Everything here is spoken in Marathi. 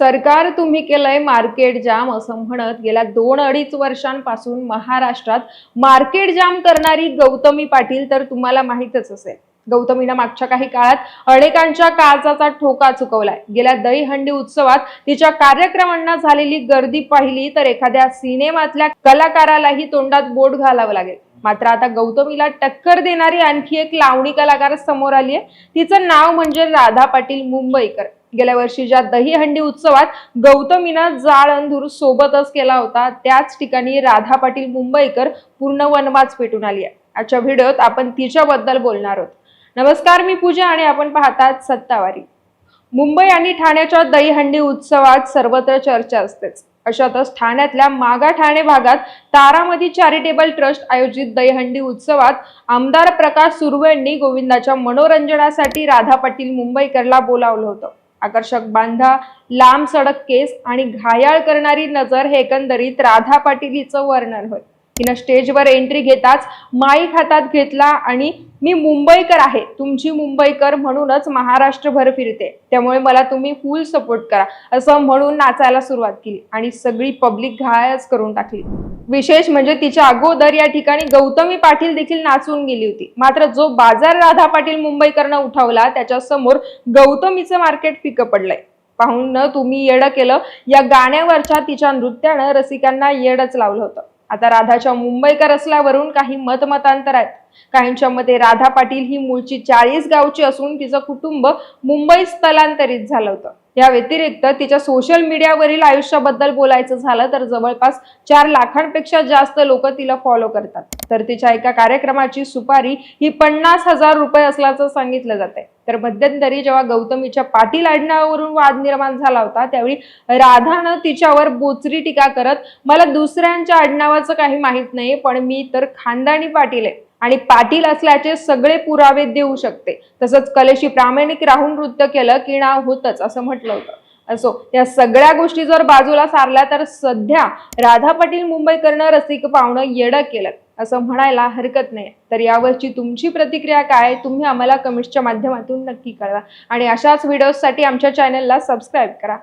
सरकार तुम्ही केलंय मार्केट जाम असं म्हणत गेल्या दोन अडीच वर्षांपासून महाराष्ट्रात मार्केट जाम करणारी गौतमी पाटील तर तुम्हाला माहीतच असेल. गौतमीनं मागच्या काही काळात अनेकांच्या काळजाचा ठोका चुकवलाय. गेल्या दहीहंडी उत्सवात तिच्या कार्यक्रमांना झालेली गर्दी पाहिली तर एखाद्या सिनेमातल्या कलाकारालाही तोंडात बोट घालावं लागेल. मात्र आता गौतमीला टक्कर देणारी आणखी एक लावणी कलाकार समोर आली आहे तिचं नाव म्हणजे राधा पाटील मुंबईकर. गेल्या वर्षीच्या दहीहंडी उत्सवात गौतमीनं जाळ अंधूर सोबतच केला होता त्याच ठिकाणी राधा पाटील मुंबईकर पूर्ण वनवास पेटून आली आहे. आजच्या व्हिडिओत आपण तिच्याबद्दल बोलणार आहोत. नमस्कार मी पूजा आणि आपण पाहतात सत्तावारी. मुंबई आणि ठाण्याच्या दहीहंडी उत्सवात सर्वत्र चर्चा असतेच. अशातच ठाण्यातल्या मागा ठाणे भागात तारामती चॅरिटेबल ट्रस्ट आयोजित दहीहंडी उत्सवात आमदार प्रकाश सुर्वे यांनी गोविंदाच्या मनोरंजनासाठी राधा पाटील मुंबईकरला बोलावलं होतं. आकर्षक बांधा लांब सडक केस आणि घायाळ करणारी नजर हे एकंदरीत राधा पाटील हिचं वर्णन होय. तिनं स्टेजवर एंट्री घेताच माईक हातात घेतला आणि मी मुंबईकर आहे. तुमची मुंबईकर म्हणूनच महाराष्ट्रभर फिरते. त्यामुळे मला तुम्ही फुल सपोर्ट करा. असं म्हणून नाचायला सुरुवात केली आणि सगळी पब्लिक घायच करून टाकली. विशेष म्हणजे तिच्या अगोदर या ठिकाणी गौतमी पाटील देखील नाचून गेली होती. मात्र जो बाजार राधा पाटील मुंबईकरनं उठवला त्याच्यासमोर गौतमीचं मार्केट फिकं पडलंय. पाहून तुम्ही येडं केलं या गाण्यावरच्या तिच्या नृत्यानं रसिकांना येडच लावलं होतं. आता राधाच्या मुंबईकर असल्यावरून काही मतमतांतर आहेत. काहींच्या मते राधा पाटील ही मूळची चाळीस गावची असून तिचं कुटुंब मुंबईत स्थलांतरित झालं होतं. या व्यतिरिक्त तिच्या सोशल मीडियावरील आयुष्याबद्दल बोलायचं झालं तर जवळपास चार लाखांपेक्षा जास्त लोक तिला फॉलो करतात. तर तिच्या एका कार्यक्रमाची सुपारी ही पन्नास हजार रुपये असल्याचं सांगितलं जात आहे तर मध्यंतरी जेव्हा गौतमीच्या पाटील आडनावरून वाद निर्माण झाला होता त्यावेळी राधानं तिच्यावर बोचरी टीका करत मला दुसऱ्यांच्या आडनावाचं काही माहीत नाही पण मी तर खानदानी पाटील आहे आणि पाटील असल्याचे सगळे पुरावे देऊ शकते. तसंच कलेशी प्रामाणिक राहून नृत्य केलं की नाव होतच असं म्हटलं होतं. असो या सगळ्या गोष्टी जर बाजूला सारल्या तर सध्या राधा पाटील मुंबईकरनं रसिक पावणं येडं केलं. असं म्हणायला हरकत नाही. तर यावरची तुमची प्रतिक्रिया काय? तुम्ही आम्हाला कमेंट्सच्या माध्यमातून नक्की कळवा. आणि अशाच व्हिडिओसाठी आमच्या चॅनलला सबस्क्राईब करा.